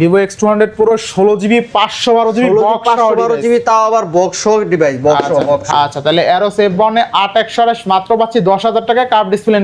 Vivo X two hundred পুরো ষোলো GB পাঁচশো বারো জিবি পাঁচশো বারো জিবি তাও আবার বক্স ডিভাইস বক্স বক্স আচ্ছা তাহলে এরো সেভ বনে আট একশো মাত্র পাচ্ছি দশ হাজার টাকা কার্ভ ডিসপ্লে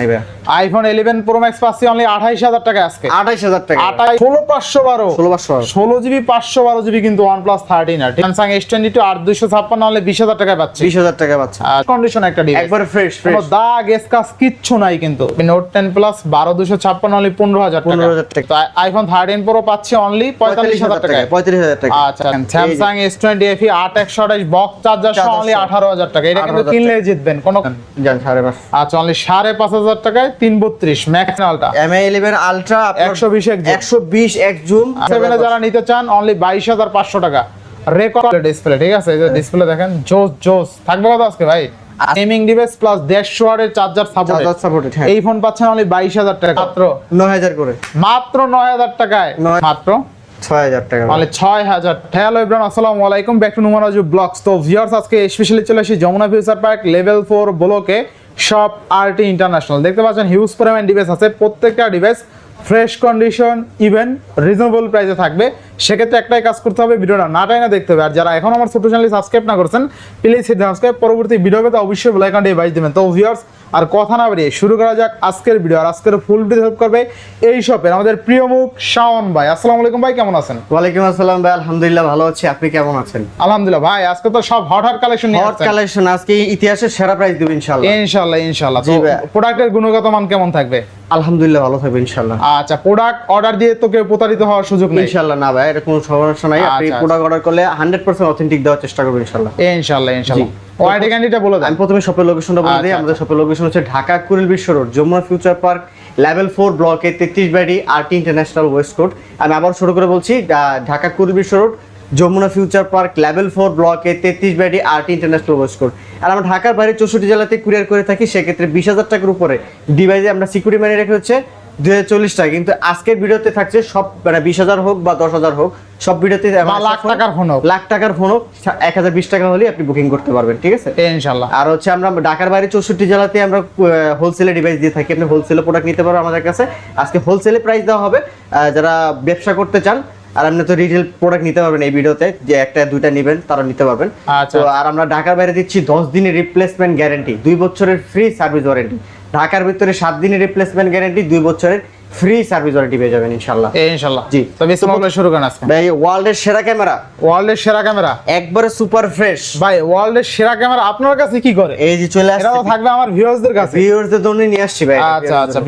নেবে। আইফোন ইলেভেন প্রো ম্যাক্স পাচ্ছি অনলি আঠাইশ হাজার টাকা আজকে। আঠাইশ হাজার টাকা আঠাইশ ষোলো পাঁচশো বারো। ষোলো পাঁচশো বারো। ষোলো জিবি পাঁচশো বারো জিবি কিন্তু ওয়ান প্লাস থার্টিন আর। স্যামসাং এস টোয়েন্টি টু আট দুইশো ছাপ্পান্ন হলে বিশ হাজার টাকায় পাচ্ছি। বিশ হাজার টাকা পাচ্ছে। কন্ডিশন একটা ডিভাইস একবারে ফ্রেশ কোনো ফ্রেশ দাগ এসকাস কিচ্ছু নাই কিন্তু। নোট টেন প্লাস বারো দুশো ছাপ্পান্ন অনলি পনেরো হাজার টাকা। 15,000 টাকা। তো আইফোন থার্টিন প্রো পাচ্ছি অনলি পঁয়তাল্লিশ হাজার টাকা পঁয়ত্রিশ হাজার টাকা আচ্ছা স্যামসাং এস টোয়েন্টি এফি আট একশো আঠাশ বক্স চার্জার সহ অনলি সহ। আঠারো হাজার টাকা। এটা কিন্তু 18,000 কিনলে জিতবেন কোনো জান সাড়ে পাঁচ। আচ্ছা অনলি সাড়ে পাঁচ হাজার টাকায় তিন বত্রিশ ম্যাক্স নালটা এম আই ইলেভেন আলট্রা 120 এক একশো বিশ এক জুম সেভেনে যারা নিতে চান অনলি বাইশ হাজার পাঁচশো টাকা। রেকর্ড ডিসপ্লে ঠিক আছে? এই ডিসপ্লে দেখেন জোস জোস। থাকবে কত আজকে ভাই? গেমিং ডিভাইস প্লাস দেড়শো ওয়াটের চার্জার সাপোর্ট চার্জার সাপোর্টেড হ্যাঁ। এই ফোন পাচ্ছেন অনলি বাইশ হাজার টাকা। মাত্র নয় হাজার করে। মাত্র নয় হাজার টাকায়। নয়- মাত্র ছয় হাজার টাকা মানে ছয় হাজার। হ্যালো ইব্রান আসসালামু আলাইকুম। ব্যাক টু নুমারাজু ব্লগস তো ভিউয়ার্স আজকে স্পেশালি চলে Jamuna future park level four ব্লকে শপ আরটি ইন্টারন্যাশনাল দেখতে পাচ্ছেন হিউজ পরিমাণ ডিভাইস আছে। প্রত্যেকটা device fresh condition even reasonable প্রাইসে থাকবে। সেক্ষেত্রে একটাই কাজ করতে হবে ভিডিওটা না টাইনা দেখতে হবে। আর যারা এখন আমার ছোট চ্যানেল সাবস্ক্রাইব না করছেন প্লিজ সাবস্ক্রাইব পরবর্তী ভিডিও পেতে অবশ্যই বেল আইকনটি ডিভাইস দেবেন। তো ভিউয়ার্স আর কথা না বাড়িয়ে শুরু করা যাক আজকের ভিডিও আর আজকের ফুল ভিডিও হেল্প করবে এই শপের আমাদের প্রিয় মুখ শাওন ভাই। আসসালামু আলাইকুম ভাই কেমন আছেন? ওয়ালাইকুম আসসালাম ভাই আলহামদুলিল্লাহ ভালো আছি। আপনি কেমন আছেন? আলহামদুলিল্লাহ ভাই আজকে তো সব হট হট কালেকশন নিয়ে হট কালেকশন আজকে ইতিহাসের সেরা প্রাইস দেব ইনশাআল্লাহ। ইনশাআল্লাহ ইনশাআল্লাহ। তো প্রোডাক্টের গুণগত মান কেমন থাকবে? আলহামদুলিল্লাহ ভালো থাকবে ইনশাআল্লাহ। আচ্ছা প্রোডাক্ট অর্ডার দিয়ে তো কেউ প্রতারিত হওয়ার সুযোগ নেই। ইনশাআল্লাহ না ভাই এটা কোনো সমস্যা নাই। আপনি আচ্ছা, প্রোডাক্ট অর্ডার করলে 100% অথেন্টিক দেওয়ার চেষ্টা করব ইনশাআল্লাহ ইনশাআল্লাহ ইনশাআল্লাহ জি। ওয়ারেন্টি গ্যারান্টিটা বলে আমি প্রথমে শপের লোকেশনটা বলে দিই। আচ্ছা, আমাদের শপের লোকেশন হচ্ছে Dhaka Kuril Bishwa road Jamuna future park level four ব্লকে তেত্রিশ বাড়ি আরটি ইন্টারন্যাশনাল ওয়েস্ট কোর্ট আমি আবার শুরু করে বলছি Dhaka Kuril Bishwa road Jamuna future park level four ব্লকে তেত্রিশ বাড়ি আরটি ইন্টারন্যাশনাল ওয়েস্ট কোর্ট আর আমরা ঢাকার বাইরে চৌষট্টি জেলাতে কুরিয়ার করে থাকি সেক্ষেত্রে বিশ হাজার টাকার উপরে ডিভাইসে আমরা সিকিউরিটি মানি রেখে হচ্ছে দুই হাজার চল্লিশ টাকা কিন্তু আজকের ভিডিওতে থাকছে সব মানে বিশ হাজার হোক বা দশ হাজার হোক সব ভিডিওতে লাখ টাকার ফোন হোক। লাখ টাকার ফোন হোক এক হাজার বিশ টাকা হলেই আপনি বুকিং করতে পারবেন ঠিক আছে? ইনশাআল্লাহ। আর হচ্ছে আমরা ঢাকার বাইরে চৌষট্টি জেলাতে আমরা হোলসেলে ডিভাইস দিয়ে থাকি। আপনি হোলসেলে প্রোডাক্ট নিতে পারবেন আমাদের কাছে। আজকে হোলসেলে প্রাইস দেওয়া হবে যারা ব্যবসা করতে চান আর আপনি তো রিটেল প্রোডাক্ট নিতে পারবেন এই ভিডিওতে যে একটা দুইটা নেবেন তারা নিতে পারবেন। আচ্ছা। তো আর আমরা ঢাকার বাইরে দিচ্ছি দশ দিনের রিপ্লেসমেন্ট গ্যারেন্টি দুই বছরের ফ্রি সার্ভিস ওয়ারেন্টি ঢাকার ভিতরে সাত দিনের রিপ্লেসমেন্ট গ্যারেন্টি দুই বছরের ফ্রি সার্ভিস ওয়ারেন্টি পেয়ে যাবেন ইনশাল্লাহ ইনশাআল্লাহ। জি। তো বেশি মামলা শুরু করেন আজকে। ভাই ওয়ার্ল্ডের সেরা ক্যামেরা ওয়ার্ল্ডের সেরা ক্যামেরা একবারে সুপার ফ্রেশ ভাই ওয়ার্ল্ডের সেরা ক্যামেরা আপনার কাছে কি করে? এই যে চলে আসছে থাকবে আমার ভিউয়ার্সদের কাছে। ভিউয়ারদের জন্য নিয়ে আসছি ভাই। আচ্ছা আচ্ছা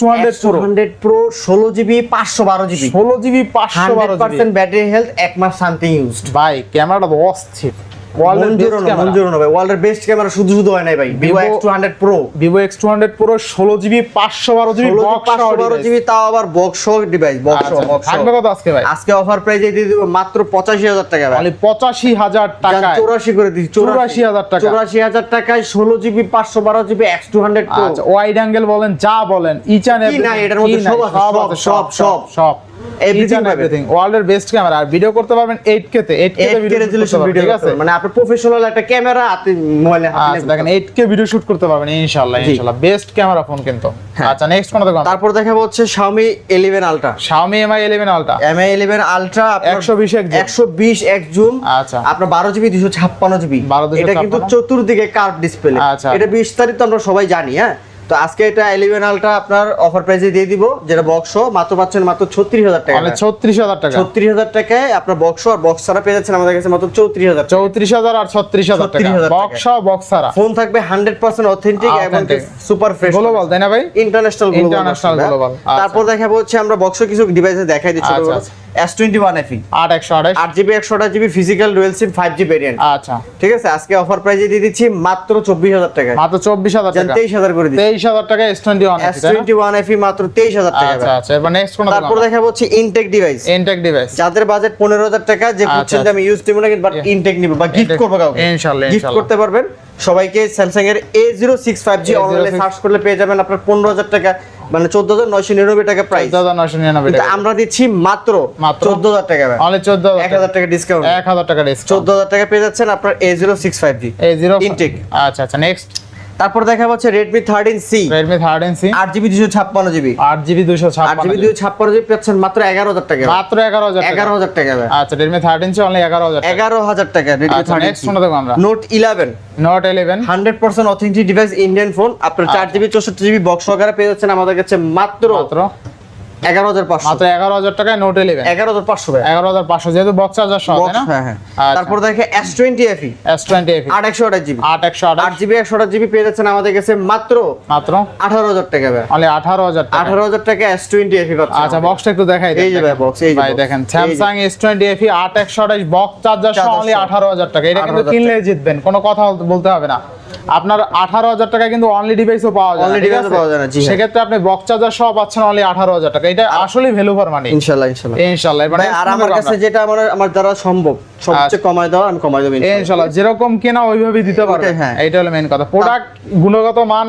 two hundred pro hundred pro ষোলো জিবি পাঁচশো বারো জিবি ষোলো জিবি পাঁচশো বারো ব্যাটারি হেলথ এক মাস সামথিং ইউজড ভাই ক্যামেরাটা অস্থির। ওয়ার্ল্ডের বেস্ট ক্যামেরা মঞ্জুর ভাই ওয়ার্ল্ডের বেস্ট ক্যামেরা শুধু শুধু হয় নাই ভাই Vivo X two hundred pro Vivo X two hundred pro ষোলো জিবি পাঁচশো বারো জিবি ষোলো পাঁচশো বারো জিবি তাও আবার বক্স ডিভাইস বক্স আচ্ছা, কত আজকে ভাই? আজকে অফার প্রাইজে দিয়ে দিব মাত্র পঁচাশি হাজার টাকা ভাই। পঁচাশি হাজার চৌরাশি করে দিচ্ছি 84,000 টাকা। চৌরাশি হাজার টাকায় ষোলো জিবি পাঁচশো বারো জিবি এক্স টু হান্ড্রেড আচ্ছা ওয়াইড অ্যাঙ্গেল বলেন যা বলেন ইচ অ্যান্ড কি এটার মধ্যে সব সব, সব, সব। পাবেন। এভরিথিং ওয়ার্ল্ডের বেস্ট ক্যামেরা আর ভিডিও করতে পারবেন 8K তে 8K তে ভিডিও রেজলিউশন ভিডিও ভিডিও ঠিক আছে? মানে আপনার প্রফেশনাল একটা ক্যামেরা আপনি মোবাইলে হাতে দেখেন 8K ভিডিও শুট করতে পারবেন ইনশাআল্লাহ ইনশাআল্লাহ বেস্ট ক্যামেরা ফোন কিন্তু। হ্যাঁ। আচ্ছা নেক্সট কোনটা দেখুন তারপর দেখাবো হচ্ছে Xiaomi 11 Ultra Xiaomi Mi 11 Ultra Mi 11 Ultra 120 এক zoom। 120 এক জুম আচ্ছা। আপনার 12 জিবি 256 জিবি 12 এটা কিন্তু চতুর্দিকে কার্ভ ডিসপ্লে আচ্ছা। এটা বিস্তারিত আমরা সবাই জানি হ্যাঁ? তো আজকে এটা 11 Ultra আপনার অফার প্রাইসে দিয়ে দিব যেটা বক্স মাত্র পাচ্ছেন মাত্র 36000 টাকা। মানে 36000 টাকা। 36000 টাকায় আপনার বক্স আর বক্স ছাড়া পেয়ে যাচ্ছেন আমাদের কাছে মাত্র 34000 34000 আর 36000 টাকা। 36,000 টাকা। বক্স বক্স ছাড়া। ফোন থাকবে 100% অথেন্টিক এবং সুপার ফ্রেশ গ্লোবাল তাই না ভাই? ইন্টারন্যাশনাল global, আচ্ছা। তারপর দেখাবো হচ্ছে আমরা বক্স কিছু ডিভাইসে দেখাই দিচ্ছি আচ্ছা, আচ্ছা। এস টোয়েন্টি ওয়ান এফি 8128 আট জিবি একশো আঠাশ GB physical dual SIM five G variant আচ্ছা। ঠিক আছে আজকে অফার প্রাইজে দিয়ে দিচ্ছি মাত্র চব্বিশ হাজার টাকা। মাত্র 24000 টাকা। তেইশ হাজার করে দিচ্ছি। 23000 টাকা S21 এস টোয়েন্টি ওয়ান এফি মাত্র তেইশ হাজার টাকা। আচ্ছা আচ্ছা এবার নেক্সট কোন তারপর দেখাবো হচ্ছে ইনটেক ডিভাইস ইনটেক ডিভাইস যাদের বাজেট পনেরো হাজার টাকা যে খুঁজছেন যে আমি ইউজ দিব না বাট ইনটেক নিব বা গিফট করব কাউকে। ইনশাআল্লাহ, গিফট করতে পারবেন। সবাইকে স্যামসাং এর A zero six five G অনলাইনে A06 সার্চ করলে পেয়ে যাবেন আপনার পনেরো হাজার টাকা। মানে চোদ্দ হাজার নয়শো নিরানব্বই টাকা প্রাইস 14999 নিরানব্বই টাকা। আমরা দিচ্ছি মাত্র মাত্র? চোদ্দ হাজার টাকা। মানে 14000 এক হাজার টাকা ডিসকাউন্ট 1000 টাকা ডিসকাউন্ট চোদ্দ হাজার টাকা পেয়ে যাচ্ছেন আপনার A zero six five G A zero Intake। আচ্ছা আচ্ছা নেক্সট তারপর দেখা যাচ্ছে জিবি আট জিবি দুশো আট ছাপ্পান্ন জিবি দুশো ছাপ্পান্ন জিবি পাচ্ছেন মাত্র এগারো হাজার টাকা। মাত্র 11000 টাকা। 11000 টাকা। আচ্ছা Redmi থার্টিন সি অনলি এগারো হাজার এগারো হাজার টাকা রেডমি আচ্ছা থার্টিন নেক্সট ফোনে দেখো আমরা। Note 11 Note 11 100% authentic device Indian phone আপনার চার জিবি চৌষট্টি জিবি বক্স সহকারে পেয়ে যাচ্ছেন আমাদের কাছে মাত্র মাত্র এগারো হাজার পাঁচশো। মাত্র এগারো হাজার টাকায় নোট ইলেভেন এগারো হাজার পাঁচশো এগারো হাজার পাঁচশো যেহেতু বক্স চার্জার সহ হ্যাঁ হ্যাঁ। আচ্ছা। তারপর দেখে S twenty FE S twenty FE আট একশো আঠাশ জিবি। আট একশো আট জিবি একশো আঠাশ জিবি পেয়ে যাচ্ছেন আমাদের কাছে মাত্র মাত্র? আঠারো হাজার টাকা ভাই। আঠারো হাজার আঠারো হাজার টাকা এস টোয়েন্টি এফি আচ্ছা বক্সটা একটু দেখাই দেন। এই যে ভাই box, এই ভাই দেখেন স্যামসাং এস টোয়েন্টি এফি আট একশো আঠাশ বক্স চার্জার সহ অনলি আঠারো হাজার টাকা। এটা কিন্তু কিনলে জিতবেন কোনো কথা বলতে হবে না। আপনার আঠারো হাজার টাকা কিন্তু অনলি ডিভাইসও পাওয়া যায় অনলি? পাওয়া যায় না, হ্যাঁ। সেক্ষেত্রে আপনি বক্স চার্জার সহ পাচ্ছেন অনলি আঠারো হাজার টাকা এটা আসলে ভ্যালু ফর মানি ইনশাল্লাহ ইনশাল্লাহ ইনশাল্লাহ মানে আর আমার কাছে যেটা আমার আমার দ্বারা সম্ভব সবচেয়ে কমায় দেওয়া আমি কমায় দেবো। ইনশাল্লাহ। যেরকম কেনা ওইভাবেই দিতে পারবে। হ্যাঁ। এইটা হলো মেন কথা। প্রোডাক্ট গুণগত মান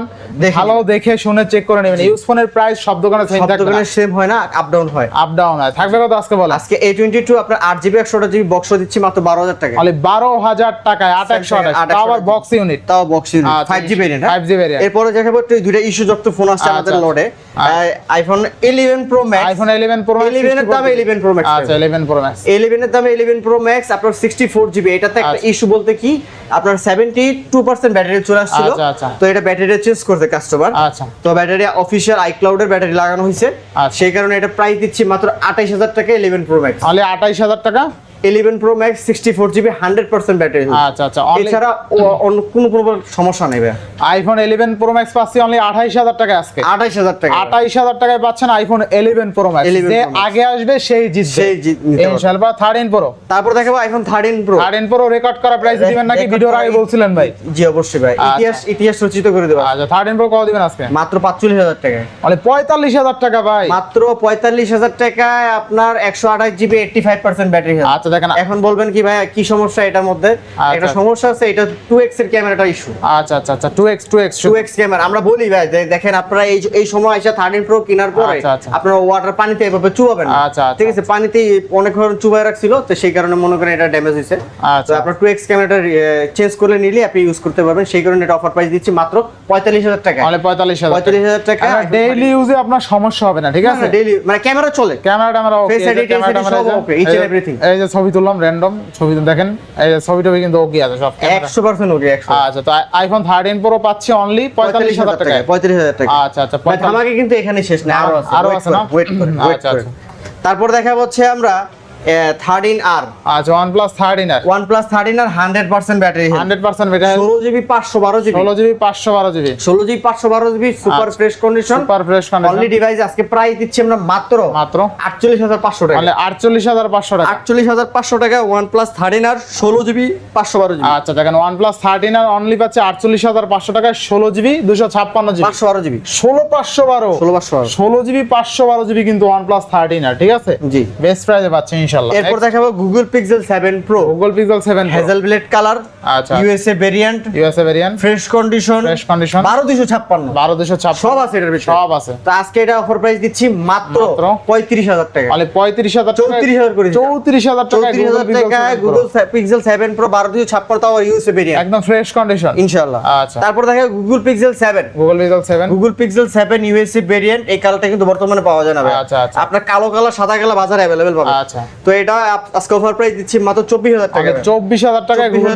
ভালো দেখে শুনে চেক করে নেবেন। ইউজ ফোনের প্রাইস সব দোকানে সেম সব থাকবে দোকানে সেম হয় না আপ ডাউন হয়। আপ ডাউন হয়। থাকবে কত আজকে বলে আজকে এ টোয়েন্টি টু আপনার আট জিবি একশো জিবি বক্স দিচ্ছি মাত্র বারো হাজার টাকা অনলি বারো হাজার টাকায় আট একশো আঠাশ। আট তাও আবার বক্স ইউনিট তাও box five G variant 5G variant। এরপরে দেখাবো একটু দুইটা ইস্যু যুক্ত ফোন আসছে আমাদের লোডে আচ্ছা। IPhone eleven pro max iPhone eleven pro 11 এর দামে 11 Pro Max আচ্ছা ইলেভেন প্রো ম্যাক্স ইলেভেনের দামে ইলেভেন প্রো ম্যাক্স আপনার সিক্সটি ফোর জিবি এটাতে একটা আচ্ছা। ইস্যু বলতে কি আপনার সেভেন্টি টু পার্সেন্ট ব্যাটারি চলে আসছিল। আচ্ছা, আচ্ছা। তো এটা ব্যাটারি চেঞ্জ করতে কাস্টমার আচ্ছা। তো ব্যাটারি অফিসিয়াল আইক্লাউডের ব্যাটারি লাগানো হয়েছে। আচ্ছা। সেই কারণে এটা প্রাইস দিচ্ছি মাত্র আঠাইশ হাজার টাকা ইলেভেন প্রো ম্যাক্স আঠাইশ হাজার টাকা? Eleven pro max sixty four GB hundred percent battery আচ্ছা আচ্ছা এছাড়া অন্য কোনো কোনো সমস্যা নেই ভাই আইফোন ইলেভেন প্রো ম্যাক্স পাচ্ছি অনলি আঠাইশ হাজার টাকা আজকে। আঠাইশ হাজার টাকা। আঠাইশ হাজার টাকায় পাচ্ছেন আইফোন ইলেভেন প্রো ম্যাক্স 11 যে Pro Max। আগে আসবে সেই জিতবে। সেই জিত- ইনশাআল্লাহ থার্টিন প্রো তারপর দেখাবো iPhone thirteen pro thirteen pro record করা প্রাইস দিবেন নাকি? ভিডিওর আগে বলছিলেন ভাই। জি অবশ্যই ভাই। আচ্ছা। ইতিহাস ইতিহাস রচিত করে দেবো। আচ্ছা থার্টিন প্রো কত দিবেন আজকে? মাত্র পাঁচচল্লিশ হাজার টাকায়। অনলি পঁয়তাল্লিশ হাজার টাকা ভাই। মাত্র পঁয়তাল্লিশ হাজার টাকায় আপনার একশো আঠাশ GB eighty five percent battery আচ্ছা দেখেন এখন বলবেন কি ভাই কি সমস্যা এটার মধ্যে? একটা সমস্যা আছে এটা টু এক্সের ক্যামেরাটা ইস্যু আচ্ছা আচ্ছা আচ্ছা two X two X two X camera আমরা বলি ভাই দেখেন আপনারা এই এই সময় এসে থার্টিন প্রো কেনার পরে আচ্ছা, আচ্ছা। আপনারা ওয়াটার পানিতে এভাবে চুবাবেন। আচ্ছা, আচ্ছা, ঠিক আছে পানিতে অনেক ধরনের চুবাই রাখছিল তো সেই কারণে মনে করেন এটা ড্যামেজ হয়েছে। আচ্ছা। আপনার টু এক্স ক্যামেরাটা চেঞ্জ করে নিলে আপনি ইউজ করতে পারবেন সেই কারণে এটা অফার প্রাইস দিচ্ছি মাত্র পঁয়তাল্লিশ হাজার টাকা। অনলি পঁয়তাল্লিশ হাজার পঁয়তাল্লিশ হাজার টাকা। ডেইলি ইউজে আপনার সমস্যা হবে না ঠিক আছে? ডেইলি মানে ক্যামেরা চলে। ক্যামেরা ট্যামেরা ওকে Face ID, সব each and everything। এই যে ছবি তুললাম র্যান্ডম ছবি দেখেন এই ছবিটা ছবি টবি কিন্তু ওকে আছে সব camera। একশো পার্সেন্ট ওকে একশো। আচ্ছা তো আইফোন থার্টিন প্রো পাচ্ছি অনলি পঁয়তাল্লিশ হাজার টাকা পঁয়তাল্লিশ হাজার টাকা আচ্ছা আচ্ছা আমাকে কিন্তু এখানে শেষ না আরও আছে আরও আছে না? ওয়েট করেন, আচ্ছা আচ্ছা, তারপর দেখা হচ্ছে আমরা থার্টিন আর আচ্ছা প্লাস থার্টিন আর ওয়ান প্লাস আর হান্ড্রেড পার্সেন্ট ব্যাটারি জিবি পাঁচশো বারো জিবি ষোলো জিবি পাঁচশো বারো জিবি ষোলো জিবি পাঁচশো বারো জিবি সুপার আচ্ছা। Fresh condition super fresh only device আজকে প্রাইস দিচ্ছি আমরা মাত্র মাত্র? টাকা। টাকা। টাকা আর ষোলো জিবি পাঁচশো বারো জিবি আচ্ছা দেখেন আর অনলি পাচ্ছে পাঁচশো টাকায় ষোলো জিবি দুশো ছাপ্পান্ন জিবি পাঁচশো বারো জিবি ষোলো পাঁচশো বারো। ষোলো পাঁচশো বারো। ষোলো জিবি পাঁচশো বারো জিবি কিন্তু থার্টিন আর ঠিক আছে? জি। বেস্ট প্রাইসে পাচ্ছে ইনশাল্লাহ এরপর দেখাবো Google Pixel seven pro Google Pixel seven hazel blade colour আচ্ছা। USA variant USA variant fresh condition fresh condition বারো দুশো ছাপ্পান্ন। বারো দুশো ছাপ্পান্ন। সব আছে এটার ভিতরে। সব আছে। তো আজকে এটা অফার প্রাইস দিচ্ছি মাত্র মাত্র? পঁয়ত্রিশ হাজার টাকা। তাহলে পঁয়ত্রিশ হাজার 34,000 করে দিচ্ছি। চৌত্রিশ হাজার টাকা চৌত্রিশ হাজার টাকায় গুগল পিক্সেল সেভেন প্রো বারো দুশো ছাপ্পান্ন তাও ইউএসএ ভেরিয়েন্ট একদম ফ্রেশ কন্ডিশন ইনশাআল্লাহ। আচ্ছা। তারপর দেখা Google Pixel seven Google Pixel seven Google Pixel seven USA variant এই কালারটা কিন্তু বর্তমানে পাওয়া যায় না আচ্ছা, আচ্ছা। আপনার কালো কালার সাদা কালার বাজারে অ্যাভেলেবেল পাবেন। আচ্ছা। তো এটা আজকে অফার প্রাইস দিচ্ছি মাত্র চব্বিশ হাজার টাকা। চব্বিশ হাজার টাকায় গুগল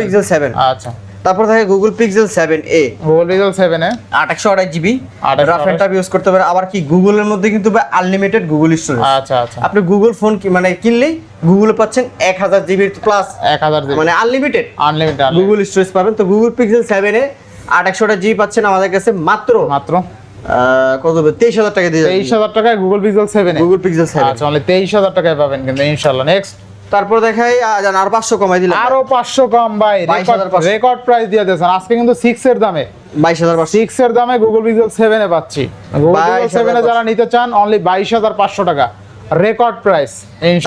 পিক্সেল সেভেন 7 আচ্ছা। তারপর থাকে Google Pixel seven A Google Pixel সেভেনে আট একশো আঠাশ GB 828 rough and tough use করতে পারে। আবার কি গুগলের মধ্যে কিন্তু আনলিমিটেড গুগল স্টোরেজ আচ্ছা আচ্ছা। আপনি গুগল ফোন মানে কিনলেই গুগলে পাচ্ছেন এক হাজার জিবি প্লাস এক হাজার মানে আনলিমিটেড আনলিমিটেড গুগল স্টোরেজ পাবেন। তো গুগল পিক্সেল সেভেনে আট একশোটা জিবি পাচ্ছেন আমাদের কাছে মাত্র মাত্র। কত তেইশ হাজার টাকা দিয়ে তেইশ হাজার টাকায় Google Pixel seven Google Pixel seven আচ্ছা অনলি তেইশ হাজার টাকায় পাবেন কিন্তু ইনশাল্লাহ নেক্সট তারপর দেখাই জান আর পাঁচশো কমাই দিলাম। আরও পাঁচশো কম ভাই। 22,500 রেকর্ড প্রাইস দিয়ে দিয়েছেন। আজকে কিন্তু 6 এর দামে। বাইশ হাজার পাঁচশো। সিক্স এর দামে গুগল পিক্সেল এ পাচ্ছি। গুগল পিক্সেল 7 এ যারা নিতে চান অনলি বাইশ হাজার পাঁচশো টাকা। রেকর্ড প্রাইস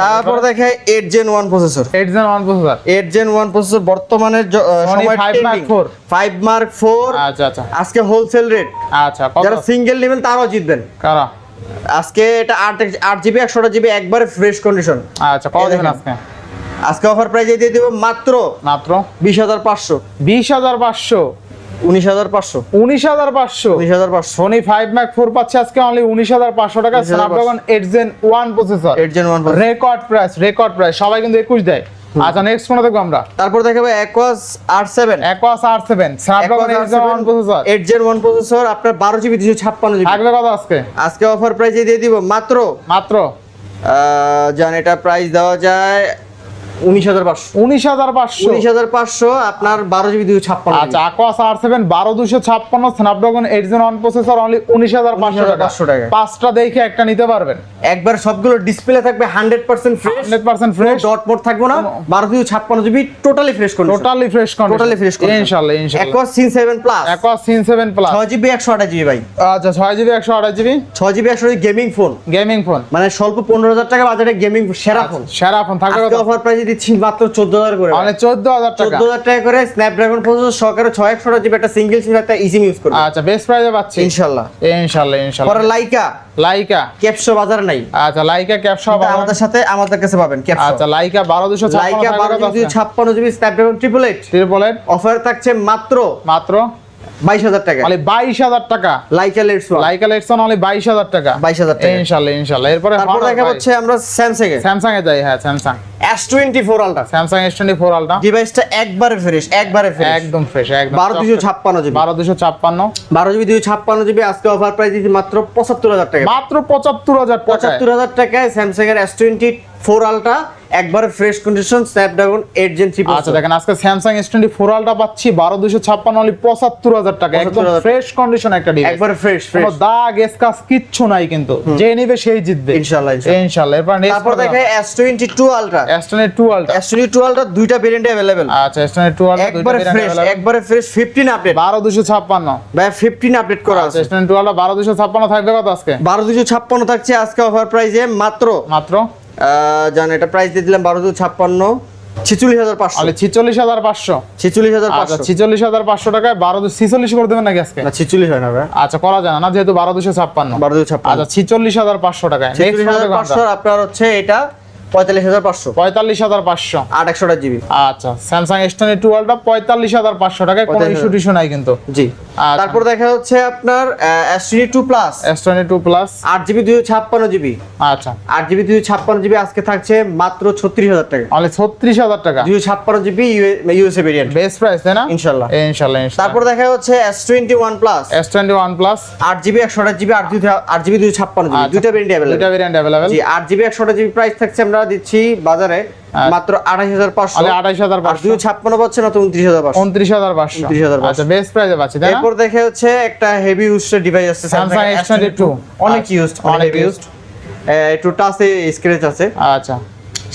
তারপর দেখে 8 gen 1 processor 8 gen 1 processor 8 gen 1 processor বর্তমানে সময় 5 মার্ক 4 5 মার্ক 4 আচ্ছা আচ্ছা। আজকে হোলসেল রেট আচ্ছা যারা সিঙ্গেল নেবেন তারাও জিতবেন। কারা? আজকে এটা 8 8 জিবি 100 জিবি একবারে ফ্রেশ কন্ডিশন আচ্ছা পাওয়া যাবে আজকে? আজকে অফার প্রাইস দিয়ে দেব মাত্র মাত্র? 20500 20500 উনিশ হাজার পাঁচশো। উনিশ হাজার পাঁচশো। উনিশ হাজার পাঁচশো। সোনি ফাইভ ম্যাক ফোর পাচ্ছে আজকে অনলি উনিশ হাজার পাঁচশো টাকা। 19,500 Snapdragon eight gen one processor eight gen one record price record price সবাই কিন্তু একুশ দেয়। আচ্ছা নেক্সট কোনটা দেখব আমরা। তারপর দেখাবো Aquos R seven Aquos R seven Snapdragon processor eight gen one processor আপনার বারো জিবি দুশো ছাপ্পান্ন জিবি থাকবে কত আজকে? আজকে অফার প্রাইসে দিয়ে দিব। মাত্র? মাত্র? জান এটা প্রাইস দেওয়া যায় উনিশ হাজার পাঁচশো। উনিশ হাজার পাঁচশো। উনিশ হাজার পাঁচশো আপনার বারো জিবি দুশো ছাপ্পান্ন আচ্ছা আকোয়াস আর সেভেন বারো দুশো ছাপ্পান্ন Snapdragon eight gen one processor only উনিশ হাজার পাঁচশো টাকা। 19,500 টাকা। পাঁচটা দেখে একটা নিতে পারবেন। একবার সবগুলো ডিসপ্লে থাকবে hundred percent fresh hundred percent fresh dot থাকবে না। বারো দুশো ছাপ্পান্ন জিবি টোটালি ফ্রেশ করুন টোটালি ফ্রেশ টোটালি ফ্রেশ করুন ইনশাল্লাহ ইনশাল্লাহ। Aquos sense seven plus sense seven plus ছয় জিবি একশো আঠাশ জিবি ভাই। আচ্ছা ছয় জিবি একশো আঠাশ জিবি? ছয় জিবি একশো গেমিং ফোন গেমিং ফোন মানে স্বল্প পনেরো হাজার টাকা বাজারে গেমিং সেরা ফোন সেরা ফোন থাকবে অফার প্রাইসে দিচ্ছি মাত্র চোদ্দ হাজার করে মানে চোদ্দ হাজার টাকা। চোদ্দ হাজার টাকা করে স্ন্যাপড্রাগন প্রসেসর সহকারে ছয় একশো জিবি একটা সিঙ্গেল সিম একটা ইজি ইউজ করবে। আচ্ছা বেস্ট প্রাইসে পাচ্ছি। ইনশাল্লাহ। ইনশাল্লাহ ইনশাল্লাহ। পরে লাইকা লাইকা ক্যাপশো বাজার নাই। আচ্ছা লাইকা কিন্তু আমাদের সাথে আমাদের কাছে পাবেন ক্যাপশো আচ্ছা লাইকা বারো দুশো লাইকা বারো জিবি ছাপ্পান্ন GB Snapdragon triple eight triple eight offer থাকছে মাত্র মাত্র বাইশ হাজার টাকা। মানে বাইশ হাজার টাকা। লাইকা লেটস লাইকা লেটসন অনলি বাইশ হাজার টাকা। 22,000 টাকা। ইনশাল্লাহ ইনশাল্লাহ। এরপরে তারপর দেখা হচ্ছে আমরা স্যামসাং এর স্যামসাং এ যাই হ্যাঁ Samsung S twenty four ultra Samsung S twenty four ultra ডিভাইসটা একবারে ফ্রেশ একবারে ফ্রেশ একদম ফ্রেশ একদম বারো দুশো ছাপ্পান্ন জিবি। বারো দুশো ছাপ্পান্ন। বারো জিবি দুশো ছাপ্পান্ন জিবি। আজকে অফার প্রাইস দিচ্ছি মাত্র পঁচাত্তর হাজার টাকা। মাত্র পঁচাত্তর হাজার পঁচাত্তর হাজার টাকায় স্যামসাং এর এস টোয়েন্টি ফোর আলট্রা একবারে fresh condition Snapdragon eight gen three আচ্ছা দেখেন আজকে স্যামসাং এস টোয়েন্টি ফোর আলটা পাচ্ছি বারো দুশো ছাপ্পান্ন অনলি পঁচাত্তর হাজার টাকা একদম ফ্রেশ কন্ডিশন একটা ডিভাইস একবারে ফ্রেশ ফ্রেশ দাগ কিচ্ছু নাই কিন্তু। যে নিবে সেই জিতবে। ইনশাআল্লাহ, ইনশাআল্লাহ। ইনশাল্লাহ এরপর তারপর দেখে S twenty two ultra. S twenty two ultra S twenty two ultra দুইটা ভেরিয়েন্ট আচ্ছা এস টোয়েন্টি টু আলটা একবারে ফ্রেশ একবারে ফ্রেশ ফিফটিন আপডেট বারো দুশো ছাপ্পান্ন। ভাই ফিফটিন আপডেট করা আছে। এস টোয়েন্টি টু আলটা বারো দুশো ছাপ্পান্ন থাকবে কত আজকে? বারো দুশো ছাপ্পান্ন থাকছে আজকে অফার প্রাইসে মাত্র মাত্র? জান এটা প্রাইস দিয়ে দিলাম বারো ছাপ্পান্ন ছিচল্লিশ হাজার পাঁচশো। ছিচল্লিশ হাজার পাঁচশো। ছিচল্লিশ হাজার আচ্ছা পাঁচশো ছিচল্লিশ হাজার পাঁচশো টাকায় বারো ছিচল্লিশ করে দেবেন নাকি আজকে? না ছিচল্লিশ হয় না আচ্ছা করা যায় না যেহেতু বারো দুশো ছাপ্পান্ন। বারো দুশো ছাপ্পান্ন। আচ্ছা ছিচল্লিশ হাজার পাঁচশো টাকায়। ছিচল্লিশ হাজার পাঁচশো আপনার হচ্ছে এটা পঁয়তাল্লিশ হাজার পাঁচশো। পঁয়তাল্লিশ হাজার পাঁচশো। আট একশোটা জিবি। আচ্ছা স্যামসাং এস টোয়েন্টি টুয়েলভটা পঁয়তাল্লিশ হাজার পাঁচশো টাকায় কোনো 45,000 ইস্যু টিস্যু নাই কিন্তু। জি। আচ্ছা। তারপর দেখা হচ্ছে আপনার S twenty two plus S two plus আট জিবি দুশো ছাপ্পান্ন জিবি আচ্ছা। আট জিবি দুশো ছাপ্পান্ন জিবি আজকে থাকছে মাত্র ছত্রিশ হাজার টাকা। মানে ছত্রিশ হাজার টাকা। দুশো ছাপ্পান্ন GB USA variant best price তাই না? ইনশাল্লাহ। ইনশাল্লাহ তারপর দেখা হচ্ছে S twenty one plus S twenty one plus আট জিবি একশো আঠাশ জিবি আট দুশো আট জিবি ছাপ্পান্ন জিবি আচ্ছা। দুইটা ভেরিয়েন্ট অ্যাভেলেবল দুইটা ভেরিয়েন্ট অ্যাভেলেবেল জি আট জিবি একশো আঠাশ জিবি প্রাইস থাকছে আমরা দিচ্ছি বাজারে। মাত্র আঠাশ হাজার পাঁচশো। অনলি হাজার আর পাঁচশো দুশো ছাপ্পান্ন পাচ্ছে না উনত্রিশ হাজার পাঁচশো। উনত্রিশ হাজার পাঁচশো। 29,500 আচ্ছা বেস্ট প্রাইসে পাচ্ছি এরপর দেখে হচ্ছে একটা হেভি ইউজড ডিভাইস আছে Samsung S22 অনেক আচ্ছা, ইউজড অনেক অনেক ইউজড একটু টাচে স্ক্র্যাচ আছে। আচ্ছা।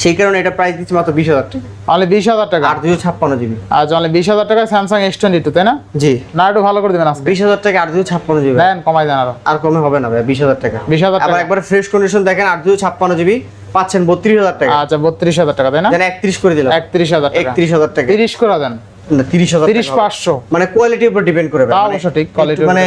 সেই কারণে এটা প্রাইস দিচ্ছি মাত্র বিশ হাজার টাকা। অনলি বিশ হাজার টাকা? আর দুশো ছাপ্পান্ন জিবি অনলি বিশ হাজার টাকা স্যামসাং এস টোয়েন্টি টু তাই না? জি। না একটু ভালো করে দেবেন বিশ হাজার টাকা আর দুশো ছাপ্পান্ন জিবি দেন কমাই দেন আরও। আর কমে হবে না ভাই বিশ হাজার টাকা। বিশ হাজার টাকা। একবার ফ্রেশ কন্ডিশন দেখেন আর দুশো ছাপ্পান্ন জিবি পাচ্ছেন বত্রিশ হাজার টাকা। আচ্ছা বত্রিশ হাজার টাকা তাই না? একত্রিশ করে দিলাম। একত্রিশ হাজার টাকা। একত্রিশ হাজার টাকা। তিরিশ করে দেন। তিরিশ হাজার তিরিশ পাঁচশো। মানে কোয়ালিটির উপর ডিপেন্ড করে ভাই। তা মানে অবশ্য ঠিক, quality মানে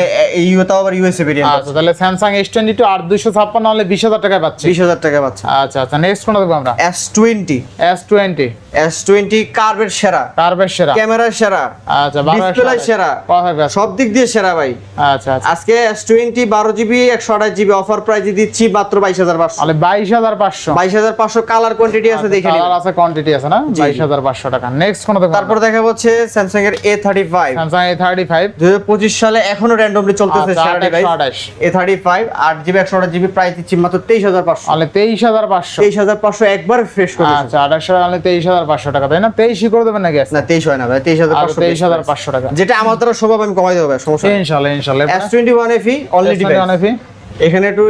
ইউ তাও আবার ইউএসএ ভেরিয়েন্ট আচ্ছা তাহলে স্যামসাং এস টোয়েন্টি টু আর দুইশো ছাপ্পান্ন হলে বিশ হাজার টাকায় পাচ্ছি। বিশ হাজার টাকা পাচ্ছে। আচ্ছা আচ্ছা নেক্সট কোনটা দেখব আমরা? S twenty S twenty S twenty কার্বের সেরা। কার্বের সেরা। ক্যামেরা সেরা। আচ্ছা ডিসপ্লে সেরা। কথা কথা সব দিক দিয়ে সেরা ভাই। আচ্ছা আচ্ছা। আজকে এস টোয়েন্টি বারো জিবি একশো আঠাশ জিবি অফার প্রাইস দিচ্ছি মাত্র বাইশ হাজার পাঁচশো। বাইশ হাজার পাঁচশো। বাইশ হাজার পাঁচশো কালার কোয়ান্টিটি আছে দেখে নিন। কালার আছে কোয়ান্টিটি আছে না? বাইশ হাজার পাঁচশো টাকা। নেক্সট কোনটা তারপর দেখা হচ্ছে স্যামসাং এর A thirty five Samsung A thirty five দুই হাজার পঁচিশ সালে এখনও র্যান্ডমলি চলতেছে আচ্ছা, এ থার্টি ফাইভ আট জিবি একশো আঠাশ জিবি প্রাইস দিচ্ছি মাত্র তেইশ হাজার পাঁচশো। তাহলে তেইশ হাজার পাঁচশো। তেইশ হাজার পাঁচশো একবার ফ্রেশ করে আচ্ছা আঠাশশো তাহলে তেইশ হাজার পাঁচশো টাকা তাই না? তেইশই করে দেবেন নাকি? না তেইশ হয় না ভাই তেইশ হাজার আর পাঁচশো তেইশ হাজার পাঁচশো টাকা। যেটা আমার দ্বারা সম্ভব আমি কমাই দেবো সমস্যা ইনশাল্লাহ ইনশাল্লাহ। S twenty one FE only device অনেক এখানে একটু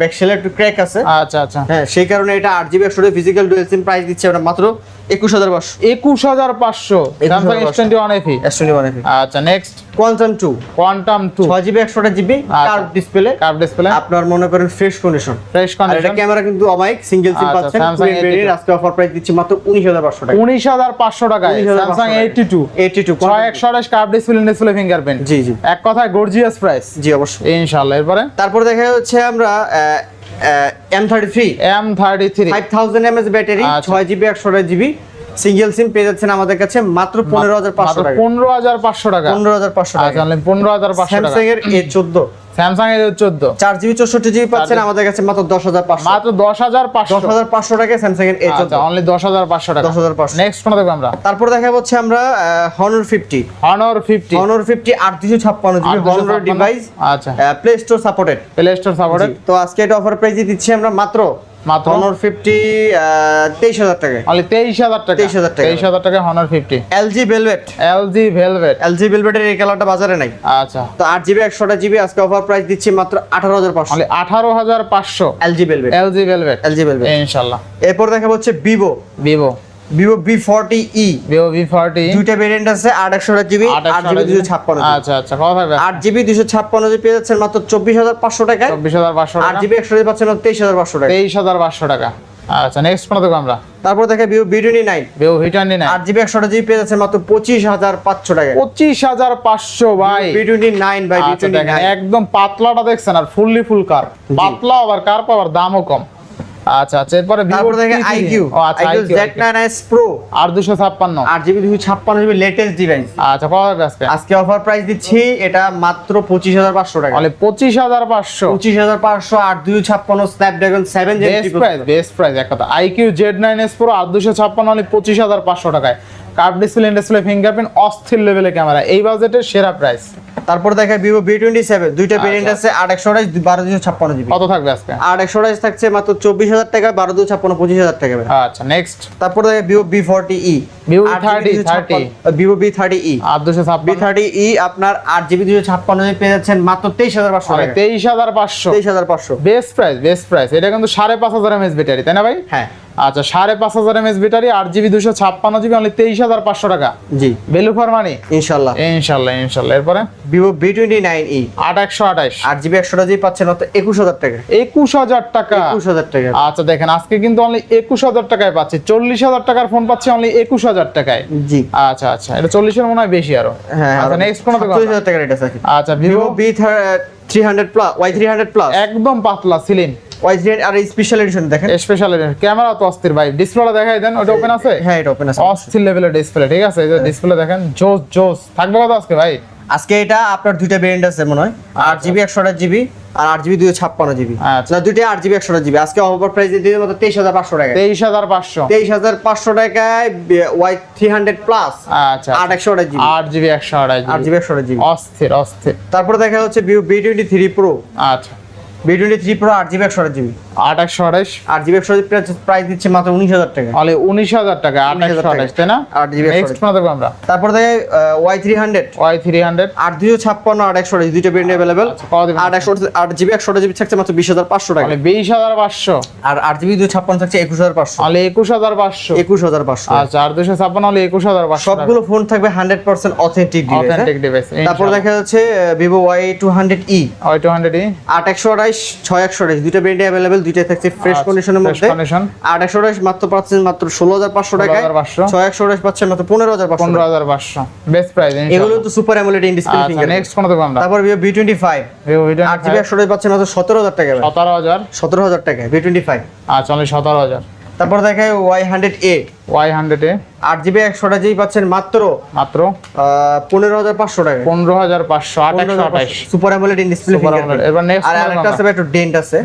ব্যাকসেলে একটু ক্র্যাক আছে। আচ্ছা আচ্ছা। হ্যাঁ সেই কারণে এটা আট জিবি একশো ফিজিক্যাল ডুয়েল সিম প্রাইস দিচ্ছে আমরা মাত্র একুশ হাজার পাঁচশো। একুশ হাজার পাঁচশো। আচ্ছা next quantum two quantum two ছয় GB GB. Curve display curve display আপনার মনে করেন ফ্রেশ কন্ডিশন ফ্রেশ আর এটা ক্যামেরা কিন্তু অমাইক সিঙ্গেল সিম পাচ্ছেন। Samsung আজকে অফার প্রাইস দিচ্ছি মাত্র উনিশ হাজার পাঁচশো টাকা। উনিশ হাজার পাঁচশো টাকায়। 19,500 স্যামসাং টু 82 ছয় একশো আঠাশ কার্ভ ডিসপ্লে ডিসপ্লে ফিঙ্গারপ্রিন্ট জি জি। এক কথায় গর্জিয়াস প্রাইস জি অবশ্যই। ইনশাল্লাহ এরপরে? তারপর দেখা যাচ্ছে আমরা M thirty three M thirty three five thousand MS battery. ছয় জিবি একশো জিবি সিঙ্গেল সিম পেয়ে যাচ্ছেন আমাদের কাছে মাত্র পনেরো হাজার পাঁচশো টাকা। পনেরো হাজার পাঁচশো টাকা। পনেরো হাজার পাঁচশো টাকা। আচ্ছা পনেরো হাজার পাঁচশো টাকা। স্যামসাং এর এ চোদ্দ। স্যামসাং এর চোদ্দ। চার জিবি চৌষট্টি জিবি পাচ্ছেন আমাদের কাছে মাত্র দশ হাজার পাঁচশো। মাত্র দশ হাজার পাঁচশো। দশ হাজার পাঁচশো টাকা স্যামসাং এর এ চোদ্দ। আচ্ছা অনলি দশ হাজার পাঁচশো টাকা। 10,500 নেক্সট কোন দেখব আমরা? তারপর দেখা হচ্ছে আমরা Honor fifty Honor fifty Honor fifty আট দুশো ছাপ্পান্ন জিবি হনর ডিভাইস আচ্ছা। Play Store supported Play Store supported তো আজকে এটা অফার প্রাইসে দিচ্ছি আমরা মাত্র মাত্র? হনর ফিফটি তেইশ হাজার টাকায় অনলি তেইশ হাজার টাকা। 23,000 টাকা। তেইশ হাজার টাকা Honor fifty LG Velvet LG Velvet LG ভেলভেটের এই কালারটা বাজারে নাই। আচ্ছা। তো আট জিবি একশোটা জিবি আজকে অফার প্রাইস দিচ্ছি মাত্র আঠারো হাজার পাঁচশো। অনলি আঠারো হাজার পাঁচশো। LG Velvet LG Velvet LG Velvet ইনশাল্লাহ। এরপর দেখা হচ্ছে Vivo Vivo Vivo V forty E Vivo V forty দুইটা ভেরিয়েন্ট আছে আট একশো জিবি আট জিবি দুশো ছাপ্পান্ন আচ্ছা আচ্ছা কত থাকবে আট জিবি দুশো ছাপ্পান্ন জিবি পেয়ে যাচ্ছেন মাত্র চব্বিশ হাজার পাঁচশো টাকায়। চব্বিশ হাজার পাঁচশো আট টাকা। জিবি একশো জিবি পাচ্ছেন তেইশ হাজার পাঁচশো টাকা তেইশ হাজার পাঁচশো টাকা। আচ্ছা নেক্সট দেখব আমরা। তারপর দেখে Vivo V twenty nine Vivo V twenty nine আট জিবি একশো জিবি পেয়ে যাচ্ছেন মাত্র পঁচিশ হাজার পাঁচশো টাকা পঁচিশ হাজার পাঁচশো ভাই। বি টোয়েন্টি নাইন নাইন একদম পাতলাটা দেখছেন আর ফুললি ফুল কার পাতলা আবার কার পাওয়ার দামও কম। আচ্ছা আচ্ছা এরপরে ভিভো থেকে আইকিউ ও আচ্ছা iQOO iQOO Z nine S pro আর দুশো ছাপ্পান্ন। আট জিবি দুশো ছাপ্পান্ন জিবি লেটেস্ট ডিভাইস আচ্ছা কত আজকে। আজকে অফার প্রাইস দিচ্ছি এটা মাত্র পঁচিশ হাজার পাঁচশো টাকা। হাজার পাঁচশো। আট দুই ছাপ্পান্ন Snapdragon seven best price best price এক কথা। IQOO Z nine S pro আর দুশো ছাপ্পান্ন হলে পঁচিশ হাজার পাঁচশো টাকায়। কার্ভ ডিসপ্লে ডিসপ্লে ফিঙ্গারপ্রিন্ট অস্থির লেভেলের ক্যামেরা। এই বাজেটের সেরা প্রাইস। তারপর দেখে ভিভো বি টোয়েন্টি সেভেন দুইটা আচ্ছা। ভেরিয়েন্ট আছে আট একশো বারো দুশো ছাপ্পান্ন জিবি। কত থাকবে আজকে? আর একশো থাকছে মাত্র চব্বিশ হাজার টাকা বারো দুশো ছাপ্পান্ন পঁচিশ হাজার টাকা। আচ্ছা নেক্সট তারপর দেখে Vivo V forty E Vivo V30, 30 Vivo V thirty E আর দুশো বি থার্টি ই আপনার আট জিবি দুশো ছাপ্পান্ন জিবি পেয়ে যাচ্ছেন মাত্র তেইশ হাজার পাঁচশো তেইশ হাজার পাঁচশো। তেইশ হাজার পাঁচশো। বেস্ট প্রাইস বেস্ট প্রাইস এটা কিন্তু সাড়ে পাঁচ হাজার এমএস ব্যাটারি তাই না ভাই? হ্যাঁ। আচ্ছা সাড়ে পাঁচ হাজার এমএস ব্যাটারি আট জিবি দুশো ছাপ্পান্ন জিবি অনলি তেইশ হাজার পাঁচশো টাকা। জি। ভ্যালু ফর মানি ইনশাল্লাহ। ইনশাল্লাহ ইনশাল্লাহ। এরপরে? Vivo V twenty nine E আট একশো আঠাইশ আট জিবি একশোটা জিবি পাচ্ছেন মাত্র একুশ হাজার টাকা। একুশ হাজার টাকা। একুশ হাজার টাকা। আচ্ছা দেখেন আজকে কিন্তু অনলি একুশ হাজার টাকায় পাচ্ছি। চল্লিশ হাজার টাকার ফোন পাচ্ছি অনলি একুশ হাজার টাকায়। জি। আচ্ছা আচ্ছা এটা চল্লিশের মনে হয় বেশি আরও। হ্যাঁ আচ্ছা নেক্সট হাজার টাকা আচ্ছা Vivo Vivo V three hundred plus Y three hundred plus একদম পাতলা সিলিন ওয়াই আর স্পেশাল এডিশন দেখেন। স্পেশাল ক্যামেরা তো অস্থির ভাই। ডিসপ্লেটা দেখাই দেন ওটা ওপেন আছে? হ্যাঁ এটা ওপেন আছে। অস্থির লেভেলের ডিসপ্লে ঠিক আছে? এই যে ডিসপ্লে দেখেন জোস জোস। থাকবে কত আজকে ভাই? আজকে এটা আপনার দুইটা ভেরিয়েন্ট আছে মনে হয়। আট জিবি একশো আঠাশ জিবি আর আট জিবি দুইশো ছাপ্পান্ন জিবি আচ্ছা। না দুইটা আট জিবি একশো আঠাশ জিবি আজকে অফার প্রাইস দিয়ে দিতে তেইশ হাজার পাঁচশো টাকা তেইশ হাজার পাঁচশো। তেইশ হাজার পাঁচশো টাকায় ওয়াই থ্রি হান্ড্রেড প্লাস আচ্ছা আট একশো আঠাশ জিবি আট জিবি একশো আট জিবি একশো আঠাশ জিবি অস্থির অস্থির। তারপর দেখা হচ্ছে বি টোয়েন্টি থ্রি প্রো আচ্ছা। বি টোয়েন্টি থ্রি প্রো আট জিবি একশো আঠাশ জিবি আট একশো আঠাইশ আট জিবি একশো প্রাইস দিচ্ছে মাত্র উনিশ হাজার টাকা। অনলি উনিশ হাজার টাকা আট একশো টাকা। তাই না? আট GB নেক্সট কোন দেখব আমরা তারপর দেখে Y three hundred Y three hundred আট দুশো ছাপ্পান্ন আট একশো আঠাশ দুইটা ভেরিয়েন্ট অ্যাভেলেবেল আচ্ছা, কত দিবেন? আট একশো আট জিবি একশো জিবি থাকছে মাত্র বিশ হাজার পাঁচশো টাকা। বিশ হাজার পাঁচশো। আর আট জিবি দুশো ছাপ্পান্ন থাকছে একুশ হাজার পাঁচশো। অনলি একুশ হাজার পাঁচশো। একুশ হাজার পাঁচশো। আচ্ছা আর দুশো ছাপ্পান্ন হলে একুশ হাজার পাঁচশো সবগুলো ফোন থাকবে hundred percent authentic authentic device তারপর দেখা যাচ্ছে Vivo Y two hundred E Y two hundred E আট একশো ছয় একশো দুইটা ভেরিয়েন্ট অ্যাভেলেবেল দুইটাই থাকছে ফ্রেশ আচ্ছা, কন্ডিশনের মধ্যে। একশো আঠাইশ মাত্র পাচ্ছেন মাত্র ষোলো হাজার পাঁচশো টাকায়। 16,500 ছয় একশো রাইস পাচ্ছেন মাত্র পনেরো হাজার পনেরো হাজার পাঁচশো। বেস্ট প্রাইস এগুলো তো super AMOLED in display finger next কোন দেখব আমরা? তারপর Vivo B twenty five V আট জিবি একশো পাচ্ছেন মাত্র সতেরো হাজার টাকা সতেরো হাজার? সতেরো হাজার টাকা বি টোয়েন্টি ফাইভ আচ্ছা সতেরো হাজার। তারপর দেখায় Y hundred A Y hundred A আট জিবি একশোটা জিবি পাচ্ছেন মাত্র। মাত্র? পনেরো হাজার পাঁচশো টাকা। পনেরো হাজার পাঁচশো আঠাইশ। সুপার অ্যামোলেড ইন ডিসপ্লে এবার আর একটা আরেকটা আছে একটু ডেন্ট আছে।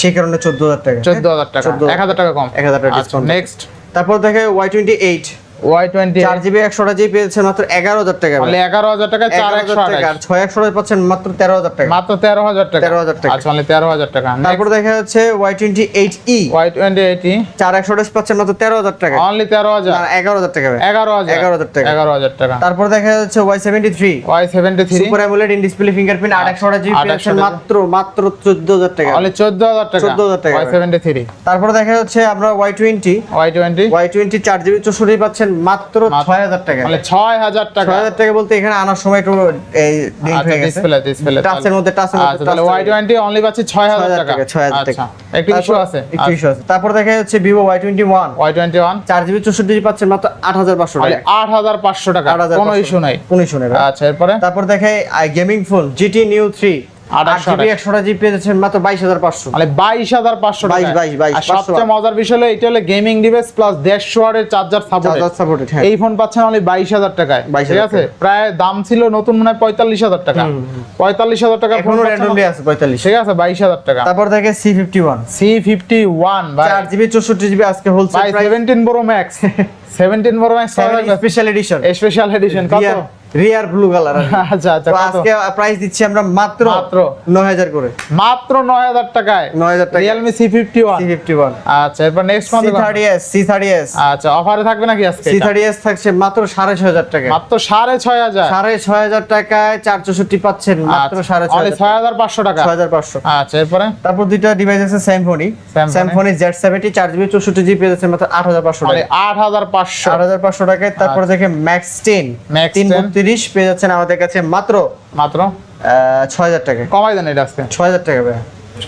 সেই কারণে চোদ্দ হাজার টাকা। চোদ্দ হাজার টাকা। 14,000 এক হাজার টাকা কম। 1000 টাকা আচ্ছা নেক্সট তারপর দেখে Y twenty eight Y twenty চার জিবি একশোটা জিবি পেয়েছেন মাত্র এগারো হাজার টাকা এগারো হাজার টাকা চার একশো টাকা আর আঠাইশ ছয় একশো পাচ্ছেন মাত্র তেরো হাজার টাকা। মাত্র তেরো হাজার টাকা। 13,000 টাকা। আচ্ছা তেরো হাজার টাকা। তারপর দেখা যাচ্ছে Y twenty eight E Y twenty eighty চার একশো পাচ্ছেন মাত্র তেরো হাজার টাকা অনলি তেরো হাজার। এগারো হাজার টাকা এগারো হাজার। 11,000 টাকা। এগারো হাজার টাকা। তারপর দেখা যাচ্ছে Y seventy three Y seventy three super AMOLED in display fingerprint আট একশো জিবি পেয়েছেন মাত্র মাত্র চোদ্দ হাজার টাকা। অনলি চোদ্দ হাজার টাকা। 14,000 টাকা। ওয়াই সেভেন্টি থ্রি তারপর দেখা যাচ্ছে আমরা Y twenty Y twenty Y twenty চার জিবি চৌষট্টি পাচ্ছেন মাত্র 6000 টাকা। মানে 6000 টাকা। 6000 টাকা বলতে এখানে আনার সময় একটু এই ডেট আচ্ছা, হয়ে গেছে। টাচের মধ্যে টাচের মধ্যে আচ্ছা, তাহলে Y20 অনলি পাচ্ছি 6000 টাকা। 6000 টাকা। আচ্ছা, একটু ইস্যু আছে? একটু ইস্যু আছে। তারপর দেখা যাচ্ছে Vivo Y21 Y21 4GB 64GB পাচ্ছেন মাত্র 8500 টাকা। 8500 টাকা। কোনো ইস্যু নাই। কোনো ইস্যু নাই। আচ্ছা এরপরে? তারপর দেখাই gaming phone GT new three মাত্র বাইশ হাজার পাঁচশো। মানে বাইশ হাজার পাঁচশো টাকা। 22, 22, সবচেয়ে মজার বিষয় হলো এটা হলো গেমিং ডিভাইস প্লাস দেড়শো ওয়াটের চার্জার চার্জার সাপোর্টেড এই ফোন পাচ্ছেন অনলি বাইশ হাজার টাকায় ঠিক আছে? প্রায় দাম ছিল নতুন মনে হয় পঁয়তাল্লিশ হাজার টাকা। পঁয়তাল্লিশ হাজার টাকা ফোন র্যান্ডমলি আছে পঁয়তাল্লিশ। ঠিক আছে বাইশ হাজার টাকা। তারপর দেখে C fifty one C fifty one চার জিবি চৌষট্টি জিবি আজকে wholesale seventeen pro max seventeen pro max special edition special edition কত? রিয়ার ব্লু কালার আচ্ছা আচ্ছা আজকে প্রাইস দিচ্ছি আমরা মাত্র মাত্র। নয় হাজার করে। মাত্র নয় হাজার টাকায়? নয় হাজার টাকা সি ফিফটি ওয়ান আচ্ছা এরপর নেক্সট সি থার্টি এস আচ্ছা অফারে থাকবে নাকি আজকে সি এটা? থার্টি এস থাকছে মাত্র সাড়ে ছয় হাজার টাকা মাত্র সাড়ে ছয় হাজার? সাড়ে ছয় হাজার টাকায় চার চৌষট্টি পাচ্ছেন মাত্র সাড়ে ছয় হাজার ছয় হাজার পাঁচশো টাকা? ছয় হাজার পাঁচশো। আচ্ছা এরপরে? তারপর দুইটা ডিভাইস আছে সেভেন্টি চার জিবি চৌষট্টি জিবি পেয়ে মাত্র আট হাজার পাঁচশো মানে টাকা আট হাজার পাঁচশো। আট হাজার পাঁচশো টাকায়। তারপর দেখে ম্যাক্স টেন Max তিন 10 বত্রিশ পেয়ে যাচ্ছেন আমাদের কাছে মাত্র মাত্র? ছয় হাজার টাকা। কমাই দেন এটা আজকে। ছয় হাজার টাকা ভাই।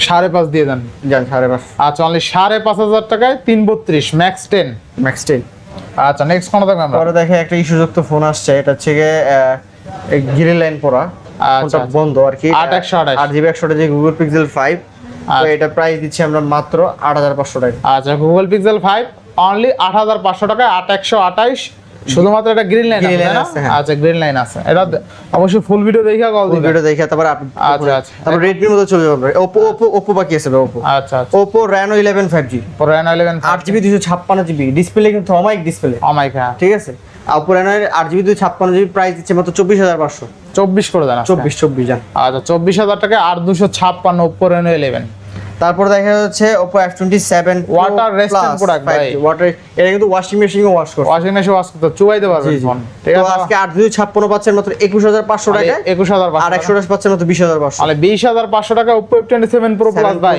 সাড়ে পাঁচ দিয়ে দেন। যান সাড়ে পাঁচ। আচ্ছা অনলি সাড়ে পাঁচ হাজার টাকায় তিন বত্রিশ ম্যাক্স টেন ম্যাক্স টেন আচ্ছা নেক্সট কোন দেখবেন পরে দেখে একটা ইস্যুযুক্ত ফোন আসছে এটা হচ্ছে গিয়ে গিরি লাইন পরা। আচ্ছা, আচ্ছা। বন্ধ আর কি। আট একশো আঠাশ। আট জিবি একশো যে গুগল পিক্সেল ফাইভ তো আচ্ছা। এটা প্রাইস দিচ্ছি আমরা মাত্র আট হাজার পাঁচশো টাকা। আচ্ছা গুগল পিক্সেল ফাইভ অনলি আট হাজার পাঁচশো টাকায় আট একশো আঠাইশ শুধুমাত্র এটা গ্রিন লাইন আছে? হ্যাঁ। আচ্ছা গ্রিন লাইন আছে। এটা অবশ্যই ফুল ভিডিও দেখা কল দিবেন ভিডিও দেখে তারপর আপ- আচ্ছা, আচ্ছা। তারপর রেডমির মধ্যে চলে যাব ওপো ওপো ওপো বাকি আছে ওপো আচ্ছা আচ্ছা। Oppo Reno eleven five G Reno eleven আট জিবি দুশো ছাপ্পান্ন জিবি ডিসপ্লে কিন্তু অমাইক ডিসপ্লে অমাইক হ্যাঁ। ঠিক আছে? ওপো র্যানো আট জিবি দুশো ছাপ্পান্ন জিবি প্রাইস দিচ্ছে মাত্র চব্বিশ হাজার পাঁচশো। চব্বিশ করে দেন আজকে। চব্বিশ চব্বিশ জান। আচ্ছা চব্বিশ হাজার টাকা আর দুশো ছাপ্পান্ন ওপো রেনো ইলেভেন তারপর দেখা যাচ্ছে Oppo F twenty seven product ভাই। ওয়াটার এটা কিন্তু ওয়াশিং মেশিনে ওয়াশ করতে ওয়াশিং মেশিন ওয়াশ করতে চুবাইতে জি। ফোন। ঠিক তো আছে আজকে আট দুই ছাপ্পান্ন পাচ্ছেন মাত্র একুশ হাজার পাঁচশো টাকা একুশ হাজার আর একশো টাকা পাচ্ছেন মাত্র বিশ হাজার পাঁচশো। তাহলে বিশ হাজার পাঁচশো টাকা Oppo F twenty seven pro plus ভাই।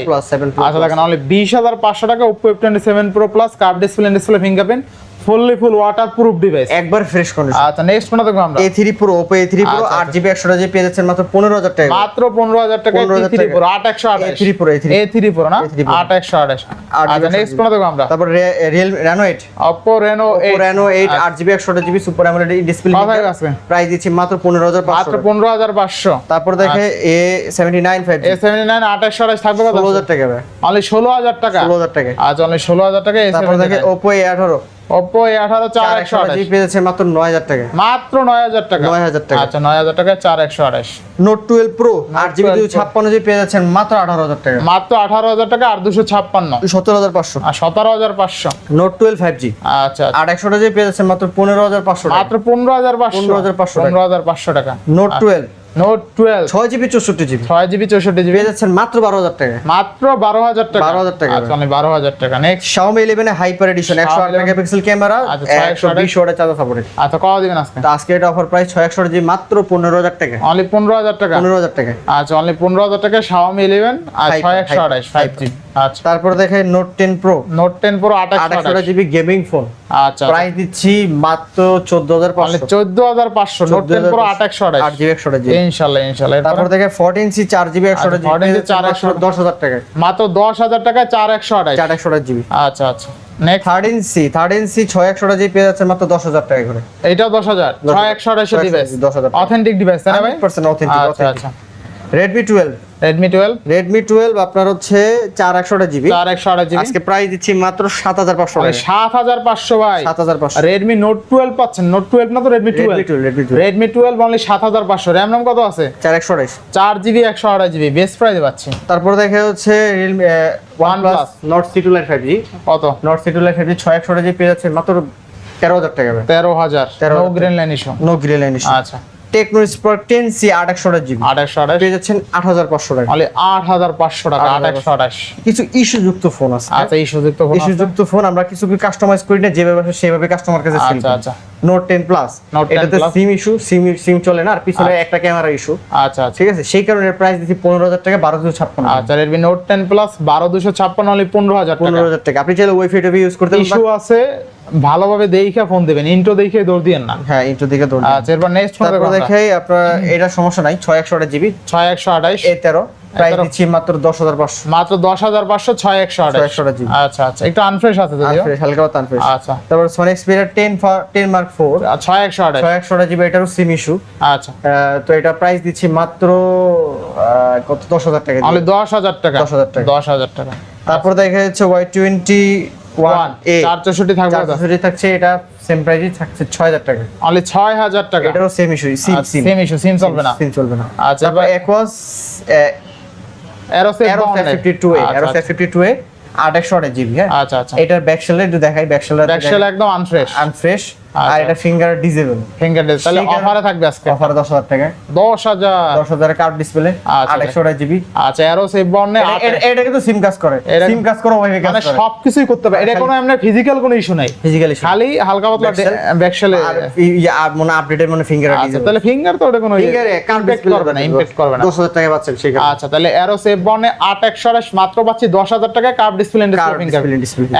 আচ্ছা দেখেন তাহলে বিশ হাজার পাঁচশো টাকা Oppo F twenty seven pro plus curve display display fingerprint fully full waterproof device একবার ফ্রেশ কন্ডিশন আচ্ছা নেক্সট কোনটা দেখব আমরা? A3 Pro Oppo A3 Pro আচ্ছা, আচ্ছা। 8GB 100GB পেয়ে যাচ্ছেন মাত্র 15000 টাকা। মাত্র 15000 টাকা। A3 Pro 8128 A3 Pro A3 A3 Pro না 8128 আচ্ছা নেক্সট কোনটা দেখব আমরা? তারপর Real Reno 8 Oppo Reno 8 Oppo Reno 8 8GB 100GB super AMOLED display price দিচ্ছি মাত্র 15500 মাত্র 15500 তারপর দেখে A79 5G A79 8128 থাকবে কত? 16000 টাকা ভাই। অনলি 16000 টাকা? 16000 টাকা আজ অনলি 16000 টাকা তারপর দেখে Oppo A18 Oppo A18 4128 জি পেয়েছে মাত্র 9000 টাকা। মাত্র 9000 টাকা? 9000 টাকা। আচ্ছা 9000 টাকা 4128 Note 12 Pro 8GB 256 জি পেয়েছেন মাত্র 18000 টাকা। মাত্র 18000 টাকা আর 256 17500 আর 17500 Note 12 5G আচ্ছা 8100 জি পেয়েছেন মাত্র 15500 টাকা। মাত্র 15500 15500 15500 টাকা। Note 12 Note twelve Note twelve ছয় জিবি চৌষট্টি জিবি। ছয় জিবি চৌষট্টি জিবি। পেয়ে যাচ্ছেন মাত্র বারো হাজার টাকা। মাত্র বারো হাজার টাকা। 12,000 টাকা। আচ্ছা হাজার টাকা। Next Xiaomi 11 A hyper edition 108 megapixel camera আচ্ছা, 120 ওয়াটের চার্জার সাপোর্টেড আচ্ছা কত দিবেন আজকে? তো আজকে এটা অফার প্রাইস 6 জি মাত্র 15000 টাকা। অনলি পনেরো হাজার টাকা? 15000 টাকা। আচ্ছা অনলি পনেরো হাজার টাকা শাওমি ইলেভেন আর Hyper, ছয় একশো Hyper, আঠাশ ফাইভ জি আচ্ছা। তারপর দেখে note 10 pro note ten pro আঠাশ 8 জিবি গেমিং ফোন আচ্ছা প্রাইস দিচ্ছি মাত্র অনলি 14500 চোদ্দ হাজার পাঁচশো। নোট টেন প্রো আট একশো আঠাশ। 8 জিবি 100 জিবি ইনশাল্লাহ। ইনশাল্লাহ তারপর এরপর 14 সি 4 জিবি 100 আচ্ছা, জিবি 14 4 মাত্র 10000 টাকা মাত্র দশ হাজার টাকা চার একশো আঠাশ 4 100 জিবি আচ্ছা আচ্ছা। নেক্সট 13 সি 13 সি 6 100 জিবি পেয়ে যাচ্ছে মাত্র 10000 টাকা করে। এটাও দশ হাজার। ছয় একশো আঠাশের 10,000 ডিভাইস 10,000 অথেন্টিক ডিভাইস তাই না ভাই? 100% authentic আচ্ছা আচ্ছা। Redmi 12 Redmi twelve Redmi twelve আপনার হচ্ছে চার একশো জিবি চার একশো আঠাশ জিবি আজকে প্রাইস দিচ্ছি মাত্র সাত হাজার পাঁচশো সাত হাজার পাঁচশো ভাই। সাত হাজার পাঁচশো। রেডমি নোট টুয়েলভ পাচ্ছেন। নোট টুয়েলভ না তো Redmi Redmi twelve twelve Redmi twelve Redmi twelve only সাত হাজার পাঁচশো। র্যাম নাম কত আছে? চার একশো আঠাইশ চার জিবি একশো আঠাশ জিবি বেস্ট প্রাইস পাচ্ছি। তারপর দেখা হচ্ছে Realme one OnePlus। Plus Nord C two lite five G কত? Nord C two lite five G ছয় একশো জিবি পেয়ে যাচ্ছে মাত্র তেরো হাজার টাকা। তেরো হাজার। 13,000 no green line issue no grill line issue আচ্ছা। টেকনো স্পার্ক টেন সি আট একশো জিবি আট একশো আঠাশ। পেয়ে যাচ্ছেন আট হাজার পাঁচশো টাকা। টাকা আট 8,500 একশো আঠাশ। কিছু ইস্যু যুক্ত ফোন আছে আচ্ছা এই সুযোগ তো ফোন ইস্যু যুক্ত ফোন আমরা কিছু কাস্টমাইজ করি না যেভাবে সেভাবে কাস্টমার কাছে সেল আচ্ছা আচ্ছা। নোট টেন প্লাস Note 10 এটাতে সিম ইস্যু সিম সিম চলে না আর পিছনে একটা ক্যামেরা ইস্যু আচ্ছা আচ্ছা। ঠিক আছে? সেই কারণে প্রাইস পনেরো হাজার টাকা বারো দুশো ছাপ্পান্ন। আচ্ছা রেডমি নোট টেন প্লাস বারো দুশো ছাপ্পান্ন অনলি পনেরো হাজার পনেরো টাকা হাজার টাকা। আপনি চাইলে ওয়াইফাই টিভি ইউজ করতে ইস্যু আছে ভালোভাবে দেখে ফোন দেবেন। ইন্টো দেখে দৌড় দিয়েন না। হ্যাঁ ইন্টু দিকে দৌড় আচ্ছা এরপর নেক্সট ফোন তারপর দেখে আপনার এটা সমস্যা নাই ছয় একশো জিবি। ছয় একশো আঠাইশ এ তেরো প্রাইস দিচ্ছি মাত্র দশ হাজার পাঁচশো। মাত্র দশ হাজার পাঁচশো ছয় একশো আঠাশ। 628 আচ্ছা আচ্ছা একটু আনফ্রেশ আছে যদিও। আনফ্রেশ হালকা আনফ্রেশ আচ্ছা। তারপর Sony Xperia ten ten mark four আর ছয় একশো আঠাশ। ছয় একশো জিবি এটারও সিম ইস্যু আচ্ছা। তো এটা প্রাইস দিচ্ছি মাত্র কত? দশ হাজার টাকা দিয়ে। অনলি দশ হাজার টাকা। 10,000 টাকা। দশ হাজার টাকা। তারপর দেখা যাচ্ছে ওয়াই টোয়েন্টি ওয়ান এ চার থাকবে তো? থাকছে এটা সেম প্রাইসই থাকছে ছয় হাজার টাকা। অনলি ছয় হাজার টাকা? এটারও same issue sim sim issue sim চলবে না। সিম চলবে না। আচ্ছা তারপর Aquos aero fifty two A fifty two A আট একশো আট জিবি হ্যাঁ? আচ্ছা আচ্ছা। এটার ব্যাকশেলে একটু দেখাই ব্যাক সেলার ব্যাকশেল একদম আনফ্রেশ আনফ্রেশ আর আচ্ছা। এটা ফিঙ্গার ডিজেবল ফিঙ্গার তাহলে অফারে থাকবে আজকে? অফার দশ হাজার টাকা দশ হাজার। দশ কার্ড ডিসপ্লে জিবি আচ্ছা এরোসেফ বর্ণে এটা কিন্তু সিম কাজ করে। সিম কাজ করে ওইভাবে কাজ মানে সবকিছুই করতে পারে। এটা কোনো এমনি ফিজিক্যাল কোনো ইস্যু নাই। ফিজিক্যালি খালি হালকা পাতলা? ব্যাকশেলে আর মনে মানে ফিঙ্গার আচ্ছা তাহলে ফিঙ্গার তো ওটা কোনো ফিঙ্গারে কার্ড ইম্প্যাক্ট করবে না ইম্প্যাক্ট করবে না। দশ হাজার টাকা পাচ্ছেন। আচ্ছা তাহলে এরো সেভ আট একশো মাত্র পাচ্ছি দশ হাজার টাকায় কার্ভ ডিসপ্লে ডিসপ্লে ফিঙ্গার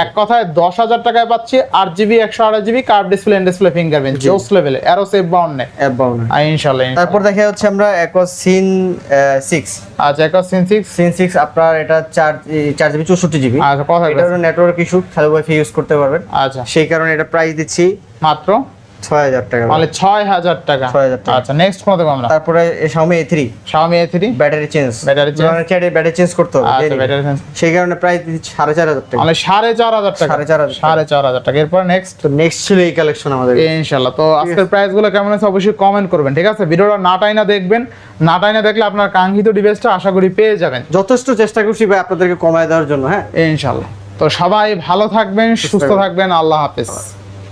এক কথায় দশ হাজার টাকায় পাচ্ছি আট জিবি একশো আঠাশ GB curve display display fingerprint জোস লেভেলে এরো সেভ বর্ণে অ্যাপ বাউন্ড। ইনশাআল্লাহ তারপর দেখা যাচ্ছে আমরা একস সিন সিক্স আচ্ছা একস সিন সিক্স সিন সিক্স আপনার এটা চার চার জিবি চৌষট্টি জিবি। আচ্ছা কথা এটা নেটওয়ার্ক ইস্যু ওয়াইফাই ইউজ করতে পারবেন। আচ্ছা। সেই কারণে এটা প্রাইস দিচ্ছি মাত্র? ছয় হাজার টাকা। মানে ছয় হাজার টাকা। 6,000 টাকা। আচ্ছা নেক্সট কোন দেবো আমরা? তারপরে Xiaomi A Xiaomi A3 battery change Battery change? চাইলে ব্যাটারি চেঞ্জ করতে হবে আচ্ছা ব্যাটারি চেঞ্জ সেই কারণে প্রাইস সাড়ে চার হাজার টাকা। মানে সাড়ে চার হাজার টাকা। সাড়ে চার হাজার সাড়ে চার হাজার টাকা। এরপর নেক্সট তো নেক্সট ছিল এই কালেকশন আমাদের। ইনশাল্লাহ তো আজকের প্রাইসগুলো কেমন আছে অবশ্যই কমেন্ট করবেন ঠিক আছে? ভিডিওটা না টাইনা দেখবেন না টাইনা দেখলে আপনার কাঙ্ক্ষিত ডিভাইসটা আশা করি পেয়ে যাবেন। যথেষ্ট চেষ্টা করছি ভাই আপনাদেরকে কমায় দেওয়ার জন্য হ্যাঁ? ইনশাল্লাহ তো সবাই ভালো থাকবেন সুস্থ থাকবেন। আল্লাহ হাফেজ।